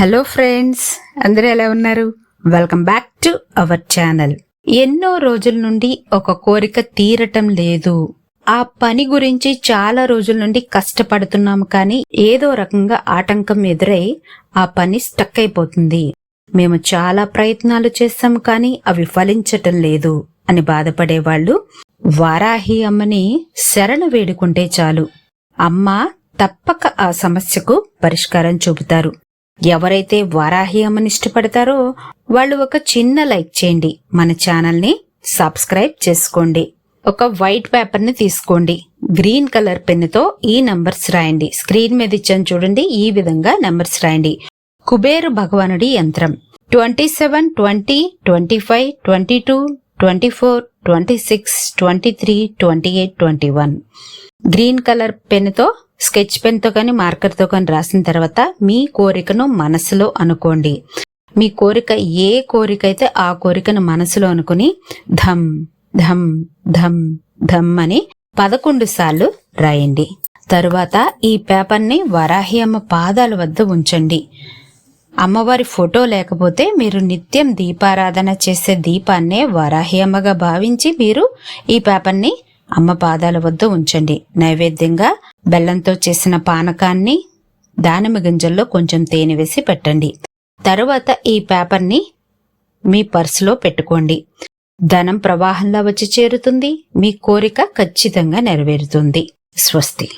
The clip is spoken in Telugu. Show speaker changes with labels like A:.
A: హలో ఫ్రెండ్స్ అందరూ ఎలా ఉన్నారు? Welcome back to our channel. ఎన్నో రోజుల నుండి ఒక కోరిక తీరటం లేదు. ఆ పని గురించి చాలా రోజుల నుండి కష్టపడుతున్నాము కానీ ఏదో రకంగా ఆటంకం ఎదురై ఆ పని స్టక్ అయిపోతుంది. మేము చాలా ప్రయత్నాలు చేస్తాం కానీ అవి ఫలించటం లేదు అని బాధపడేవాళ్ళు వారాహి అమ్మని శరణ వేడుకుంటే చాలు. అమ్మ తప్పక ఆ సమస్యకు పరిష్కారం చూపుతారు. ఎవరైతే వారాహి అమ్మని ఇష్టపడతారో వాళ్ళు ఒక చిన్న లైక్ చేయండి. మన ఛానల్ని సబ్స్క్రైబ్ చేసుకోండి. ఒక వైట్ పేపర్ని తీసుకోండి. గ్రీన్ కలర్ పెన్నుతో ఈ నంబర్స్ రాయండి. స్క్రీన్ మీద ఇచ్చాను చూడండి ఈ విధంగా నంబర్స్ రాయండి. కుబేరు భగవానుడి యంత్రం. Twenty seven twenty twenty five twenty two twenty four twenty six twenty three twenty eight twenty one. Green colour పెన్తో sketch పెన్తో కానీ మార్కర్తో కానీ రాసిన తర్వాత మీ కోరికను మనసులో అనుకోండి. మీ కోరిక ఏ కోరిక అయితే ఆ కోరికను మనసులో అనుకుని ధమ్ ధమ్ ధమ్ ధమ్ అని పదకొండు సార్లు రాయండి. తరువాత ఈ పేపర్ని వరాహి అమ్మ పాదాల వద్ద ఉంచండి. అమ్మవారి ఫోటో లేకపోతే మీరు నిత్యం దీపారాధన చేసే దీపాన్నే వరాహి అమ్మగా భావించి మీరు ఈ పేపర్ని అమ్మ పాదాల వద్ద ఉంచండి. నైవేద్యంగా బెల్లంతో చేసిన పానకాన్ని దానిమ్మ గింజల్లో కొంచెం తేనె వేసి పెట్టండి. తరువాత ఈ పేపర్ని మీ పర్సులో పెట్టుకోండి. ధనం ప్రవాహంలో వచ్చి చేరుతుంది. మీ కోరిక ఖచ్చితంగా నెరవేరుతుంది. స్వస్తి.